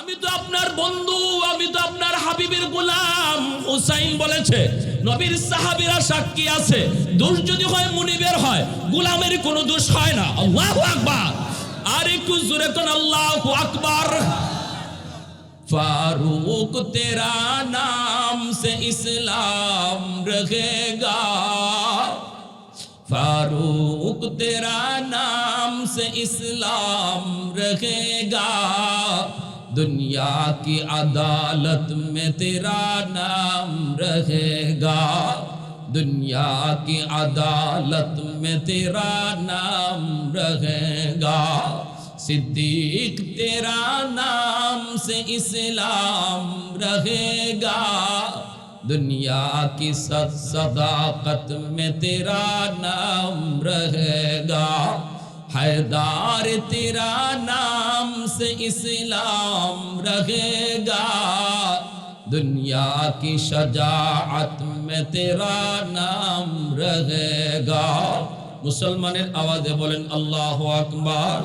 আমি তো আপনার বন্ধু, আমি তো আপনার হাবিবের গোলাম, হুসাইন বলেছে, নবীর সাহাবিরা সাক্ষী আছে, দোষ যদি হয় মুনিবের হয়, গোলামের কোনো দোষ হয় না। আল্লাহ আকবার। আর একটু জোরে তো আল্লাহ আকবার। ফারুক তেরা নাম সে ইসলাম রহেগা ফারুক তেরা নাম সে ইসলাম রহেগা دنیا کی عدالت میں تیرا نام رہے گا۔ دنیا کی عدالت میں تیرا نام رہے گا۔ صدیق تیرا نام سے اسلام رہے گا۔ دنیا کی سد صداقت میں تیرا نام رہے گا۔ حیدار تیرا نام से इस्लाम रहेगा दुनिया की शजाअत में तेरा नाम रहेगा মুসলমানের আওয়াজে বলেন আল্লাহ আকবার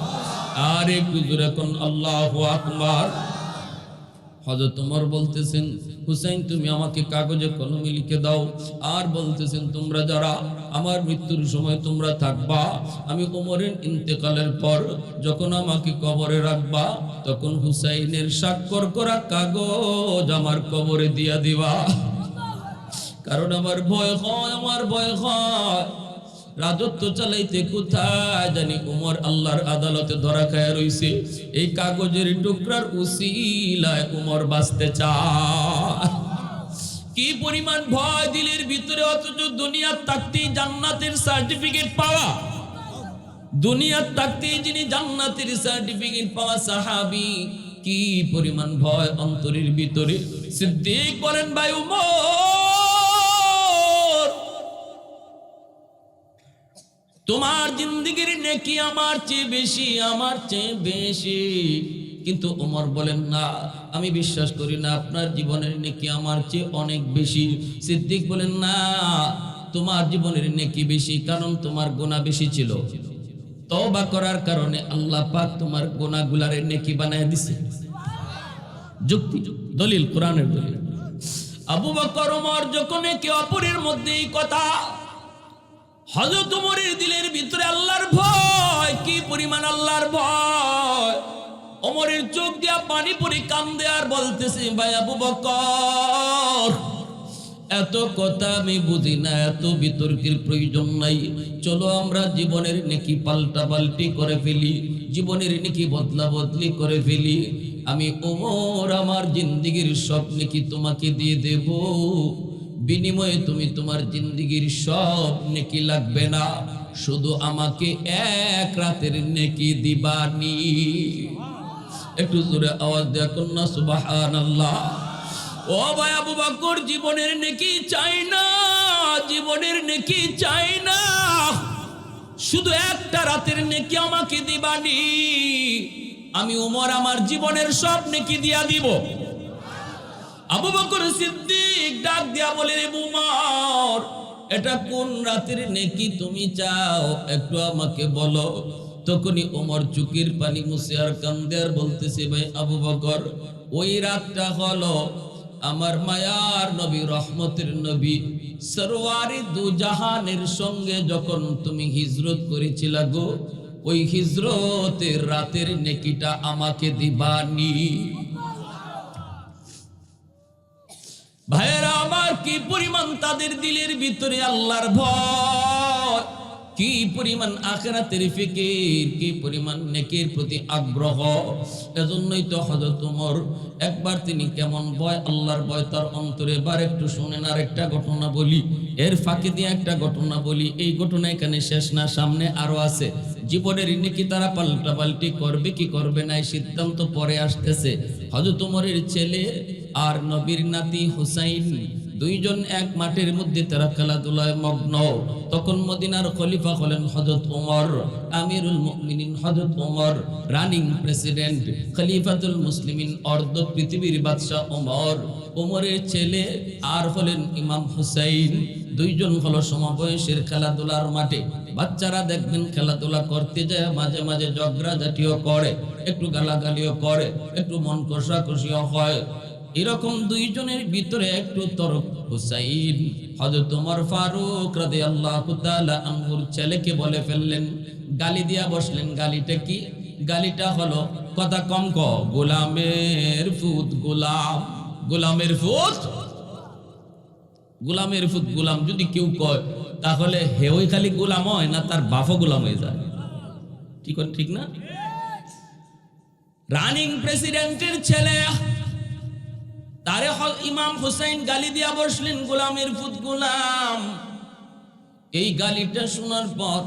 আর একটু জোরে কোন আল্লাহ আকবার হজরত তোমার বলতেছেন, হুসাইন, তুমি আমাকে কাগজে কলমে লিখে দাও। আর বলতেছেন, তোমরা যারা আমার মৃত্যুর সময় তোমরা থাকবা, আমি ওমরের ইন্তেকালের পর যখন আমাকে কবরে রাখবা, তখন হুসাইনের স্বাক্ষর করা কাগজ আমার কবরে দিয়া দিবা। কারণ আমার ভয় হয়, আমার ভয় হয়। রাজত্ব চালাইতে কোথায় জানি উমর আল্লাহর আদালতে ধরা খায় রইছে। এই কাগজের টুকরার উসিলায় উমর বাঁচতে চায়। কি পরিমাণ ভয় দিলের ভিতরে, অথচ দুনিয়ার থাকতেই জান্নাতের সার্টিফিকেট পাওয়া। দুনিয়ার থাকতেই যিনি জান্নাতের সার্টিফিকেট পাওয়া সাহাবি, কি পরিমাণ ভয় অন্তরের ভিতরে। সিদ্দিক বলেন, ভাই উমর তোমার জিন্দিগির নেকি আমার চেয়ে বেশি, আমার চেয়ে বেশি। কিন্তু ওমর বলেন, না, আমি বিশ্বাস করি না, আপনার জীবনের নেকি আমার চেয়ে অনেক বেশি। সিদ্দিক বলেন, না, তোমার জীবনের নেকি বেশি, কারণ তোমার গোনা বেশি ছিল। তওবা করার কারণে আল্লাহ পাক তোমার গোনাগুলারে নেকি বানায় দিছে। যুক্তি, দলিল, কোরআনের দলিল। আবু বকর, ওমর যখন একে অপরের মধ্যে এই কথা হজরত উমরের দিলের ভিতরে আল্লাহর ভয়, কি পরিমাণ আল্লাহর ভয়? ওমরের চোখ দিয়া পানি পরি কান্দে আর বলতেছে, ভাই আবু বকর, এত কথা আমি বুঝি না, এত বিতর্কের প্রয়োজন নাই। চলো আমরা জীবনের নেকি পাল্টা পাল্টি করে ফেলি, জীবনের নেকি বদলা বদলি করে ফেলি। আমি ওমর, আমার জিন্দিগির সব নেকি তোমাকে দিয়ে দেব? বিনিময়ে তুমি তোমার জিন্দিগির সব নেকি লাগবে না। শুধু আমাকে এক রাতের নেকি দিবানি। একটু জোরে আওয়াজ দেয়া কন্যা সুবাহান আল্লাহ ও ভাই আবু বকর, জীবনের নেকি চাই না, জীবনের নেকি চাই না। শুধু একটা রাতের নেকি আমাকে দিবানি। আমি উমর আমার জীবনের সব নেকি দিয়া দিব। আবু বকর সিদ্দিক ডাক দিয়া বলে, রে উমর এটা কোন রাতের নেকি তুমি চাও? একটু আমাকে বলো। তখনই ওমর চুকির পানি মুছে আর কান্দে আর বলতেছে, ভাই আবু বকর, ওই রাতটা হলো আমার মায়ার নবী, রহমতের নবী, সরওয়ারি দু জাহানের সঙ্গে যখন তুমি হিজরত করেছিলা গো, ওই হিজরতের রাতের নেকিটা আমাকে দিবানি। ভাইয়েরা, আমার কি পরিমাণ তাদের দিলের ভিতরে আল্লাহর ভয়? কি পরিমাণ আখেরাতের ফিকির? কি পরিমাণ নেকের প্রতি আগ্রহ? এজন্যই তো হযরত ওমর একবার তিনি কেমন ভয়, আল্লাহর ভয় তার অন্তরে বার একটু শুনেন আর একটা ঘটনা বলি। এর ফাঁকে দিয়ে একটা ঘটনা বলি। এই ঘটনা এখানে শেষ না, সামনে আরও আছে। জীবনের নেকি তারা পাল্টা পাল্টি করবে কি করবে না সিদ্ধান্ত পরে আসতেছে। হযরত ওমরের ছেলে আর নবীর নাতি হুসাইন দুইজন এক মাঠের মধ্যে তারা খেলাধুলায় মগ্ন। তখন মদিনার খলিফা হলেন হজরত ওমর, আমিরুল মুমিনিন হজরত ওমর, রানিং প্রেসিডেন্ট, খলিফাতুল মুসলিমিন, অর্ধ পৃথিবীর বাদশাহ ওমর। ওমরের ছেলে আর হলেন ইমাম হুসাইন। দুইজন হলো সমবয়সের খেলাধুলার মাঠে। বাচ্চারা দেখবেন খেলাধুলা করতে যায়, মাঝে মাঝে ঝগড়া জাতীয় করে, একটু গালাগালিও করে, একটু মন কষাকষিও হয়। এরকম দুইজনের ভিতরে একটু তরক। হুসাইন হযরত ওমর ফারুক রাদিয়াল্লাহু তাআলা আনহুর ছেলেকে বলে ফেললেন গালি দিয়া বসলেন গালিটা কি? গালিটা হলো কথা কম ক গোলামের ফুত গোলাম গোলামের ফুত? গোলামের ফুত গোলাম যদি কেউ কয় তাহলে হেওই খালি গোলাম হয় না তার বাফও গোলাম হয়ে যায়? ঠিক ঠিক না? রানিং প্রেসিডেন্টের ছেলে তারে ইমাম হুসাইন গালি দিয়া বসলেন গোলামের ফুত গোলাম। এই গালিটা শোনার পর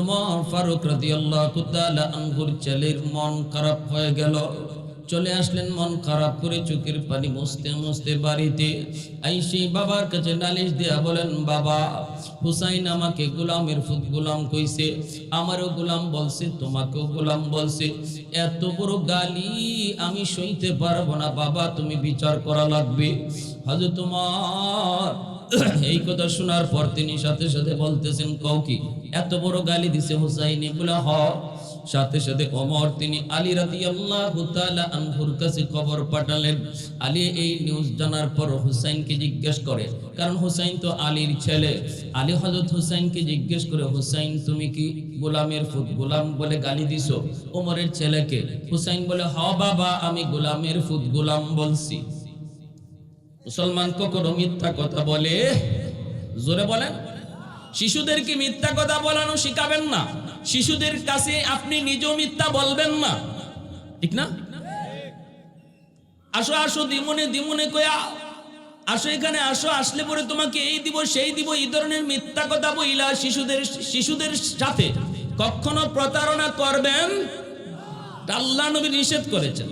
ওমর ফারুক রাদিয়াল্লাহু তাআলা আনহুর ছেলের মন খারাপ হয়ে গেল। চলে আসলেন, মন খারাপ করে চোখের পানি মুছতে মুছতে বাড়িতে। আইসি বাবার কাছে নালিশ দেয়া বলেন, বাবা, হুসাইন আমাকে গোলামের ফুত গোলাম কইছে। আমারও গোলাম বলছে, তোমাকেও গোলাম বলছে। এত বড় গালি আমি সইতে পারব না, বাবা, তুমি বিচার করা লাগবে। হযরত তোমার এই কথা শোনার পর তিনি সাথে সাথে বলতেছেন, কও কি, এত বড় গালি দিছে হুসাইনি? বলে, হ। সাথে সাথে ওমর, তিনি আলী রাদিয়াল্লাহু তাআলা আনহুর কাছে খবর পাঠালেন। আলী এই নিউজ জানার পর হুসাইনকে জিজ্ঞেস করে, কারণ হুসাইন তো আলীর ছেলে। আলী হযরত হুসাইনকে জিজ্ঞেস করে, হুসাইন, তুমি কি গোলামের ফুট গোলাম বলে গালি দিছো? ওমরের ছেলেকে হুসাইন বলে, হ বাবা, আমি গোলামের ফুট গোলাম বলছি। মুসলমান কখনো মিথ্যা কথা বলে? জোরে বলেন। শিশুদেরকে মিথ্যা কথা বলানো শিখাবেন না। শিশুদের কাছে আপনি নিজেও মিথ্যা বলবেন না। ঠিক না? আসো আসো দিমনে দিমনে কয়া। আসো এখানে, আসো, আসলে পরে তোমাকে এই দিব, সেই দিব, এই ধরনের মিথ্যা কথা বইলা শিশুদের শিশুদের সাথে কখনো প্রতারণা করবেন আল্লাহ নবী নিষেধ করেছেন।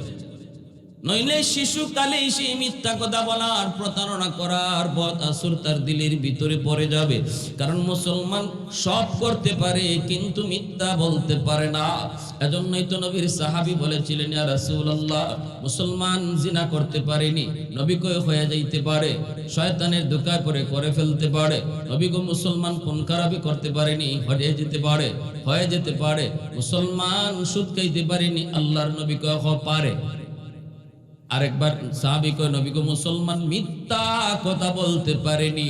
নইলে শিশু কালে সেই মিথ্যা কথা বলার প্রতারণা করার পথ আসুর তার দিলের ভিতরে পড়ে যাবে। কারণ মুসলমান সব করতে পারে, কিন্তু মিথ্যা বলতে পারে না। এজন্যই তো নবীর সাহাবী বলেছিলেন মুসলমান জিনা করতে পারেনি, নবী কই হয়ে যাইতে পারে? শয়তানের ধোকা করে করে ফেলতে পারে। নবী গো মুসলমান কোন খারাপি করতে পারেনি, হয়ে যেতে পারে, হয়ে যেতে পারে। মুসলমান সুদ খাইতে পারেনি, আল্লাহর নবী কয় পারে? আরেকবার, সাহাবি কয় মুসলমান মিথ্যা কথা বলতে পারেনি।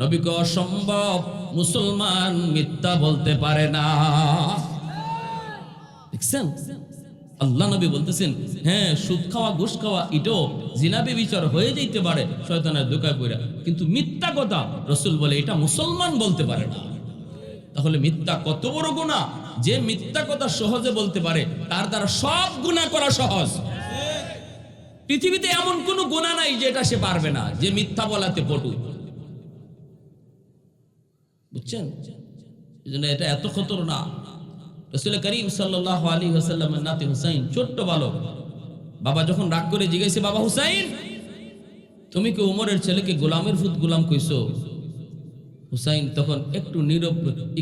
নবী কয় অসম্ভব, মুসলমান মিথ্যা বলতে পারে না। দেখছেন? আল্লাহ নবী বলতেছেন হ্যাঁ সুদ খাওয়া, ঘুষ খাওয়া এটাও জিনাবি বিচার হয়ে যাইতে পারে, শয়তানের দোকায় পড়া কিন্তু মিথ্যা কথা রসুল বলে, এটা মুসলমান বলতে পারে না। তাহলে মিথ্যা কত বড় গুণা যে মিথ্যা কথা সহজে বলতে পারে, তার দ্বারা সব গুণা করা সহজ। পৃথিবীতে এমন কোনো গুণা নাই যেটা সে পারবে না, যে মিথ্যা বলাতে পটু। বুঝছেন? এটা এত খতর না রসুল করিম সাল্লাহ আলী হাসাল্লামের নাতি হুসাইন, ছোট্ট বালক, বাবা যখন রাগ করে জিজ্ঞাসে, বাবা হুসাইন, তুমি কি উমরের ছেলেকে গোলামের ফুত গোলাম কইছো? হুসাইন তখন একটু নীরব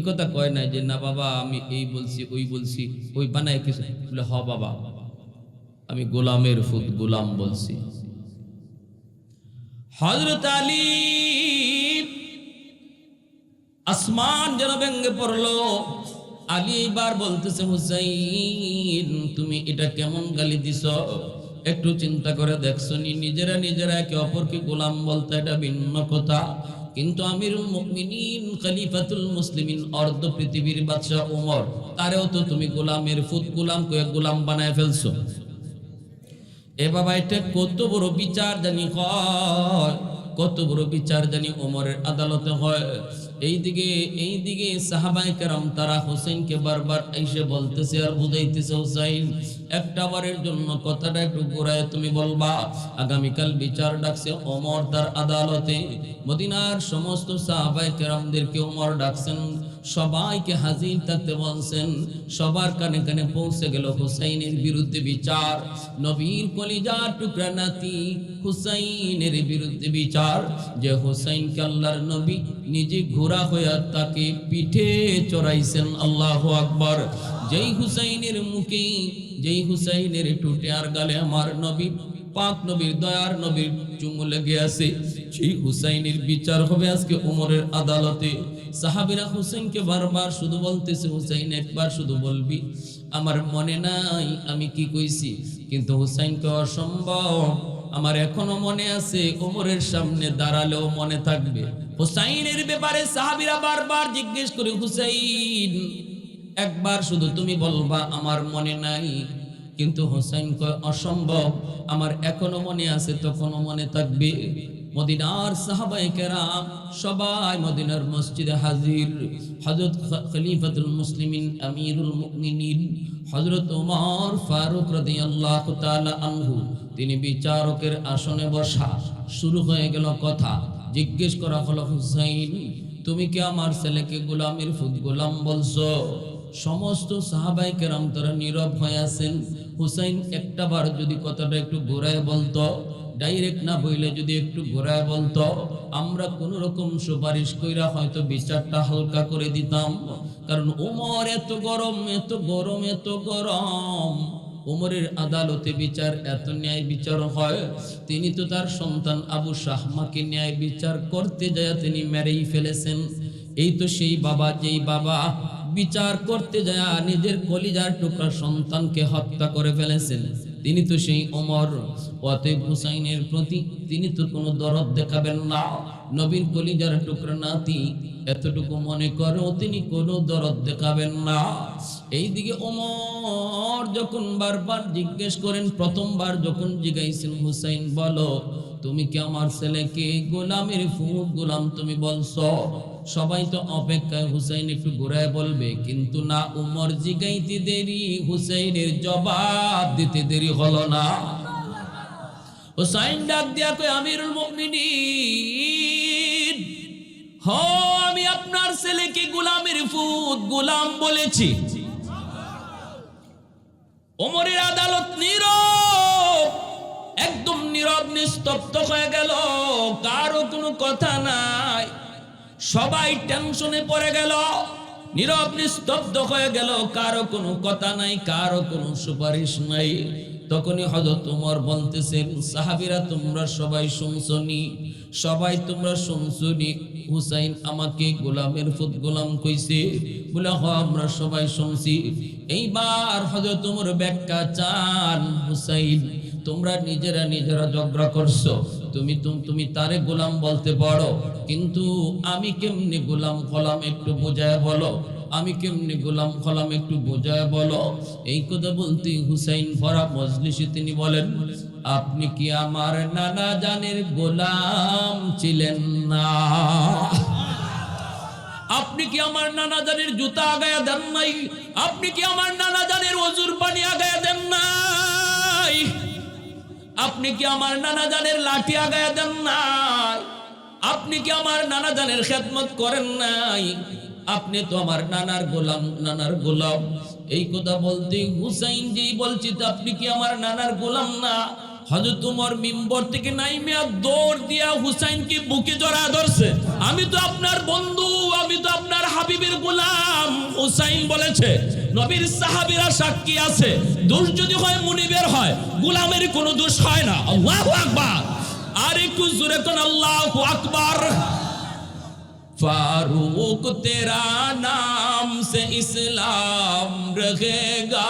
কথা কয় নাই যে, না বাবা, আমি এই বলছি, ওই বলছি, ওই বানায় কিছু। হ বাবা। আমি গোলামের ফুত গোলাম বলছি। হজরত আলী আসমান যেন ভেঙ্গে পড়ল। আলী এবার বলতেছে, হুসাইন, তুমি এটা কেমন গালি দিছ? একটু চিন্তা করে দেখছ নি, নিজেরা নিজেরা একে অপরকে গোলাম বলতে এটা ভিন্ন কথা। কিন্তু আমির মুমিনিন, খলিফাতুল মুসলিমিন, অর্ধ পৃথিবীর বাদশাহ ওমর তারেও তো তুমি গোলামের ফুত গোলাম কয়ে গোলাম বানায় ফেলছো। এ বাবা, এটা কত বড় বিচার জানি হয়, কত বড় বিচার জানি ওমরের আদালতে হয়। এইদিকে এইদিকে সাহাবাই কেরাম তারা হোসেনকে বারবার এসে বলতেছে আর বুঝাইতেছে, হোসাইন, একটা বারের জন্য কথাটা একটু ঘুরায় তুমি বলবা। আগামীকাল বিচার ডাকছে ওমর তার আদালতে। মদিনার সমস্ত সাহাবাই কেরামদেরকে ওমর ডাকছেন। সবাইকে হাজির থাকতে বলছেন, সবার কানে কানে পৌঁছে গেল হুসাইনের বিরুদ্ধে বিচার। নবীর কলিজার টুকরা নাতি হুসাইনের বিরুদ্ধে বিচার, যে হুসাইনকে আল্লাহর নবী নিজে ঘোরা হইয়া তাকে পিঠে চড়াইছেন, আল্লাহ আকবর। যেই হুসাইনের মুখে, যেই হুসাইনের টুটে আর গালে আমার নবী, পাক নবীর দয়ার নবীর চুমু লেগে আছে, সেই হুসাইনের বিচার হবে আজকে উমরের আদালতে। সাহাবিরা হুসাইনকে বারবার শুধু বলতেছে, হুসাইন, একবার শুধু বলবি। আমার মনে নাই, আমি কি কইছি? কিন্তু হুসাইনকে অসম্ভব। আমার এখনও মনে আছে উমরের সামনে দাঁড়ালেও মনে থাকবে। হুসাইনের ব্যাপারে সাহাবিরা বারবার জিজ্ঞেস করে, হুসাইন, একবার শুধু তুমি বলবা, আমার মনে নাই। কিন্তু হোসেন কয়, অসম্ভব, আমার এখনও মনে আছে তখনও মনে থাকবে। মদিনার সাহাবাই কেরাম সবাই মদিনার মসজিদে হাজির। হজরত খলিফাতুল মুসলিমিন, আমিরুল মুমিনিন হজরত ওমর ফারুক রাদিয়াল্লাহু তাআলা আনহু, তিনি বিচারকের আসনে বসা। শুরু হয়ে গেল কথা। জিজ্ঞেস করা হলো, হুসাইন, তুমি কি আমার ছেলেকে গোলামের ফুদ গোলাম বলছো? সমস্ত সাহাবাই কেরাম তারা নীরব হয়ে আছেন। হুসাইন একটা বার যদি কথাটা একটু ঘোরায় বলতো ডাইরেক্ট না বইলে যদি একটু ঘোরায় বলতো, আমরা কোন রকম সুপারিশ কইরা হয়তো বিচারটা হালকা করে দিতাম। কারণ ওমর এত গরম এত গরম এত গরম। ওমরের আদালতে বিচার, এত ন্যায় বিচার হয়। তিনি তো তার সন্তান আবু শাহমাকে ন্যায় বিচার করতে যায় তিনি মেরেই ফেলেছেন। এই তো সেই বাবা, যেই বাবা বিচার করতে যায় নিজের কলিজার টুকরা সন্তানকে হত্যা করে ফেলেছেন। তিনি তো সেই অমর, অতএব হুসাইনের প্রতি তিনি তো কোনো দরদ দেখাবেন না। নবীন কলিজার টুকরা নাতি এতটুকু মনে করেও তিনি কোনো দরদ দেখাবেন না। এইদিকে অমর যখন বারবার জিজ্ঞেস করেন, প্রথমবার যখন জিজ্ঞাইছেন হুসাইন বলো তুমি কি আমার ছেলেকে গোলামের ফুট গোলাম তুমি বলছো? সবাই তো অপেক্ষায় হুসাইন একটু ঘুরায় বলবে, কিন্তু না, উমর জিগাইতে দেরি, হুসাইনের জবাব দিতে দেরি হলো না। হুসাইন ডাক দিয়া কই আমিরুল মুমিনিন হ আমি আপনার ছেলেকে গোলামের ফুট গোলাম বলেছি। ওমরের নিস্তব্ধ হয়ে গেল, কারও কোনো কথা নাই। সবাই টেনশনে পড়ে গেল, নীরব নিস্তব্ধ হয়ে গেল, কারও কোনো কথা নাই, কারও কোনো সুপারিশ নাই। তখনই হজরত উমর বলতেছেন, সাহাবিরা, তোমরা সবাই শুনছনি, সবাই তোমরা শুনছনি, হুসাইন আমাকে গোলামের ফুট গোলাম কইছে। বলে, হ, আমরা সবাই শুনছি। এইবার হজরত উমর ব্যাখ্যা চান, হুসাইন তোমরা নিজেরা নিজেরা ঝগড়া করছ। তুমি তুমি তারে গোলাম বলতে পারো। কিন্তু আমি কেমনি গোলাম কলাম একটু বোঝায় বলো। আমি কেমনি গোলাম কলাম একটু বোঝায় বলো। এই কথা বলতে হুসাইন ফরা মজলিসে তিনি বলেন, আপনি কি আমার নানা জানের গোলাম ছিলেন না? আপনি কি আমার নানা জানের জুতা আগায়া দেন নাই? আপনি কি আমার নানা জানের অজুর পানি আগায়া দেন নাই? আপনি কি আমার নানা জানের লাঠি আগায় দেন নাই? আপনি কি আমার নানা জানের খেদমত করেন নাই? আপনি তো আমার নানার গোলাম নানার গোলাম। এই কথা বলতে হুসাইন জি বলছি, তো আপনি কি আমার নানার গোলাম না? হজরত উমর মিম্বর থেকে নাইমিয়া দৌড় দিয়া হুসাইনকে বুকে জড়া ধরছে আমি তো আপনার বন্ধু আমি তো আপনার হাবিবের গোলাম হুসাইন বলেছে নবীর সাহাবীরা সাক্ষী আছে দোষ যদি হয় মুনিবের হয় গোলামের কোনো দোষ হয় না আল্লাহু আকবার আর একটু জোরে কোন আল্লাহু আকবার फारूक तेरा नाम से इस्लाम रहेगा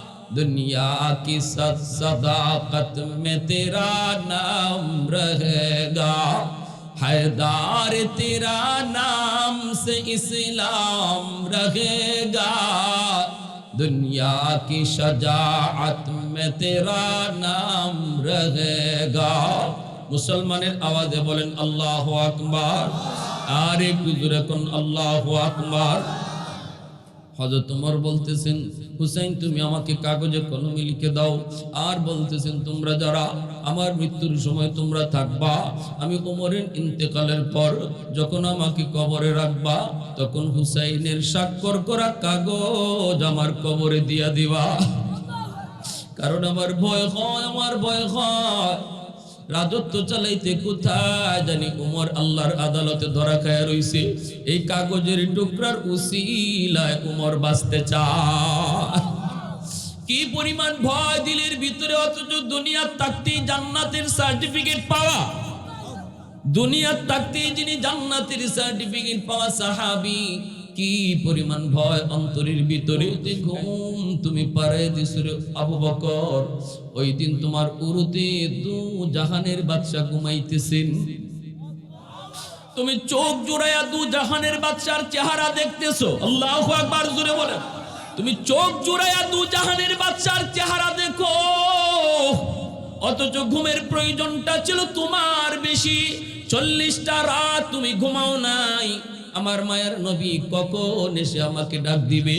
دنیا کی سب صداقت میں تیرا نام رہے گا۔ حیدار، تیرا نام سے اسلام رہے گا۔ دنیا کی شجاعت میں تیرا نام رہے گا۔ مسلمان آوازے بولیں، اللہ আকবার آر একটু اللہ কোন আল্লাহ হজরত তোমার বলতেছেন, হুসাইন, তুমি আমাকে কাগজে কলমে লিখে দাও। আর বলতেছেন, তোমরা যারা আমার মৃত্যুর সময় তোমরা থাকবা, আমি ওমরের ইন্তেকালের পর যখন আমাকে কবরে রাখবা, তখন হুসাইনের স্বাক্ষর করা কাগজ আমার কবরে দিয়া দিবা। কারণ আমার ভয় হয়, আমার ভয় হয়। রাজত্ব চালাইতে কোথায় জানি উমর আল্লাহর আদালতে ধরা খায় রইছে। এই কাগজের টুকরার উসিলায় উমর বাঁচতে চায়। কি ভয় ভিতরে, অথচ দুনিয়ার থাকতেই জান্নাতের পাওয়া। যিনি জান্নাতের সার্টিফিকেট পাওয়া সাহাবি কি পরিমাণ ভয় অন্তরের ভিতরে যে ঘুম তুমি পারে দিসুরে আবু বকর? ওই দিন তোমার উরুতে দু জাহানের বাদশা ঘুমাইতেছেন। তুমি চোখ জোড়াইয়া দু জাহানের বাদশার চেহারা দেখতেছো। আল্লাহ আকবার জুড়ে বলে তুমি চোখ জোড়াইয়া দু জাহানের বাদশার চেহারা দেখো। অথচ ঘুমের প্রয়োজনটা ছিল তোমার বেশি। চল্লিশটা রাত তুমি ঘুমাও নাই। আমার মায়ের নবী কখন এসে আমাকে ডাক দিবে?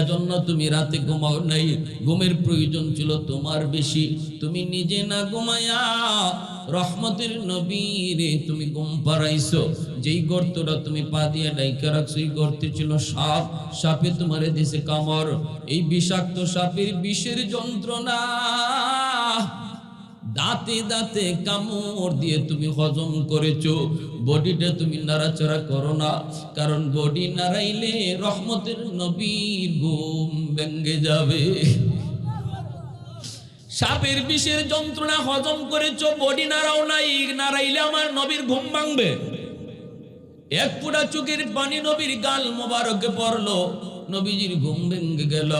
এজন্য তুমি রাতে ঘুমাও নাই। ঘুমের প্রয়োজন ছিল তোমার বেশি। তুমি নিজে না ঘুমায়া রহমতের নবীরে তুমি ঘুম পাড়াইছো। যেই গর্তটা তুমি পা দিয়ে ডাইকা রাখছো, এই গর্তে ছিল সাপ। সাপে তোমারে দিছে কামড়। এই বিষাক্ত সাপের বিষের যন্ত্রণা। দাঁতে দাঁতে কামড় দিয়ে তুমি হজম করেছ। বডিটা তুমি নাড়াচড়া করো না। কারণ বডি নাড়াইলে রহমতের নবীর ঘুম ভেঙ্গে যাবে। সাপের বিষের যন্ত্রণা হজম করেছ, বডি নাড়াও নাই, নাড়াইলে আমার নবীর ঘুম ভাঙবে। এক পুরা চোখের পানি নবীর গাল মোবারকে পড়ল। নবীজির ঘুম ভেঙে গেল।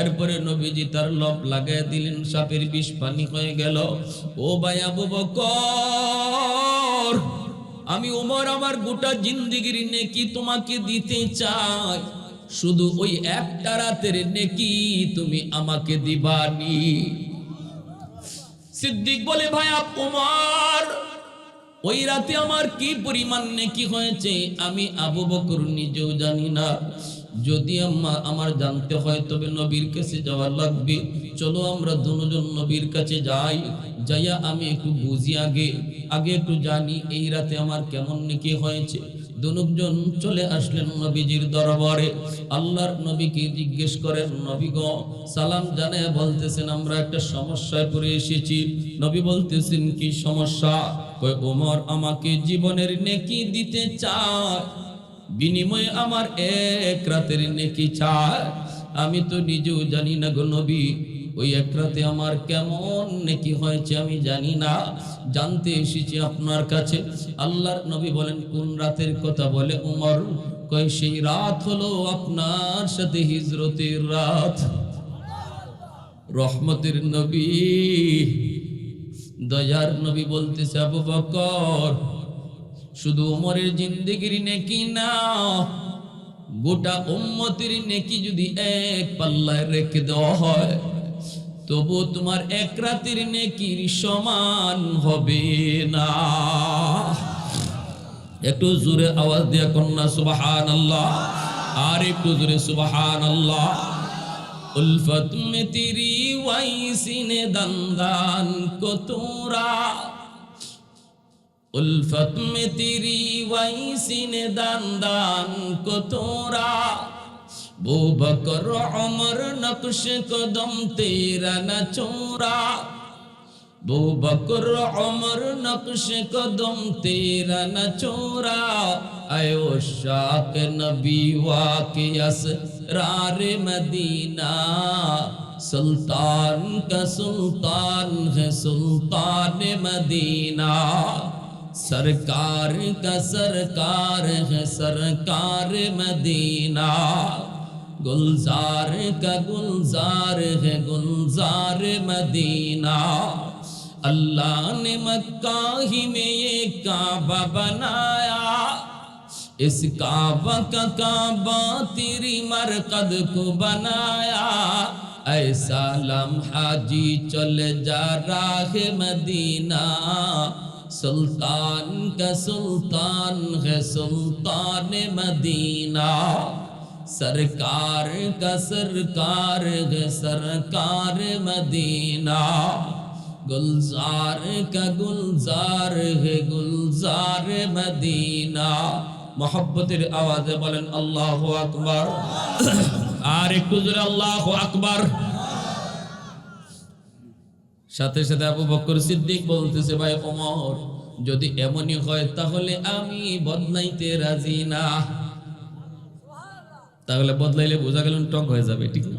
এরপরে নবীজি তার লব লাগাই দিলেন, সাপের বিষ পানি হয়ে গেল। ও ভাই আবু বকর, আমি ওমর আমার গোটা জিন্দিগির নেকি তোমাকে দিতে চাই। শুধু ওই একটা রাতের নেকি তুমি আমাকে দিবানি। সিদ্দিক বলে, ভাই ওমর ওই রাতে আমার কি পরিমাণ নেকি হয়েছে? আমি আবু বকর নিজেও জানি না। যদি আমার জানতে হয় তবে নবীর কাছে যাওয়া লাগবে। চলো আমরা দুজন নবীর কাছে যাই। যাইয়া আমি একটু বুঝি আগে। আগে একটু জানি এই রাতে আমার কেমন নেকি হয়েছে। দুজন চলে আসলেন নবীজির দরবারে। আল্লাহর নবীকে জিজ্ঞেস করেন, নবী সালাম জানায় বলতেছেন, আমরা একটা সমস্যায় পড়ে এসেছি। নবী বলতেছেন, কি সমস্যা? কয়, ওমর আমাকে জীবনের নেকি দিতে চায়। বিনিময়ে আমার এক রাতের নেকি চায় আমি তো নিজেও জানি না গো নবী, ওই এক রাতে আমার কেমন নেকি হয়েছে আমি জানি না। জানতে এসেছি আপনার কাছে। আল্লাহর নবী বলেন, কোন রাতের কথা বলে উমর? কয়, সেই রাত হলো আপনার সাথে হিজরতের রাত। রহমতের নবী, দয়ার নবী বলতেছে, আবু বকর শুধু উমরের জিন্দেগির নেকি না, গোটা উম্মতের নেকি যদি এক পাল্লায় রেখে দেওয়া হয়, তবু তোমার এক রাতের নেকির সমান হবে না। একটু জোরে আওয়াজ দিয়া কন্যা সুবাহান আল্লাহ আর একটু জোরে সুবাহান আল্লাহ উলফত মে তেরি ওয়াইসিনে দন্দান को الفت میں تیری ویسی نے دان دان کو تورا بو بکر عمر نقش کو دم تیرا نہ چورا بو بکر عمر نقش کو دم تیرا نہ چورا ایو شاک نبی واقعی اسرار مدینہ سلطان کا سلطان ہے سلطان مدینہ سرکار کا سرکار ہے، سرکار مدینہ۔ گلزار کا گلزار ہے، گلزار مدینہ۔ اللہ نے مکہ ہی میں یہ کعبہ بنایا۔ اس کعبہ کا کعبہ تیری مرقد کو بنایا۔ ایسا لمحہ جی چل جا راہ مدینہ۔ سلطان کا سلطان ہے سلطان مدینہ سرکار کا سرکار ہے سرکار مدینہ گلزار کا گلزار ہے گلزار مدینہ محبتر آواز بلن اللہ اکبر আর একটু জোরে আল্লাহ আকবার সাথে সাথে আবু বকর সিদ্দিক বলতেছে, ভাই ওমর, যদি এমনই হয় তাহলে আমি বদলাইতে রাজি না। তাহলে বদলাইলে বোঝা গেল টক হয়ে যাবে, ঠিক না?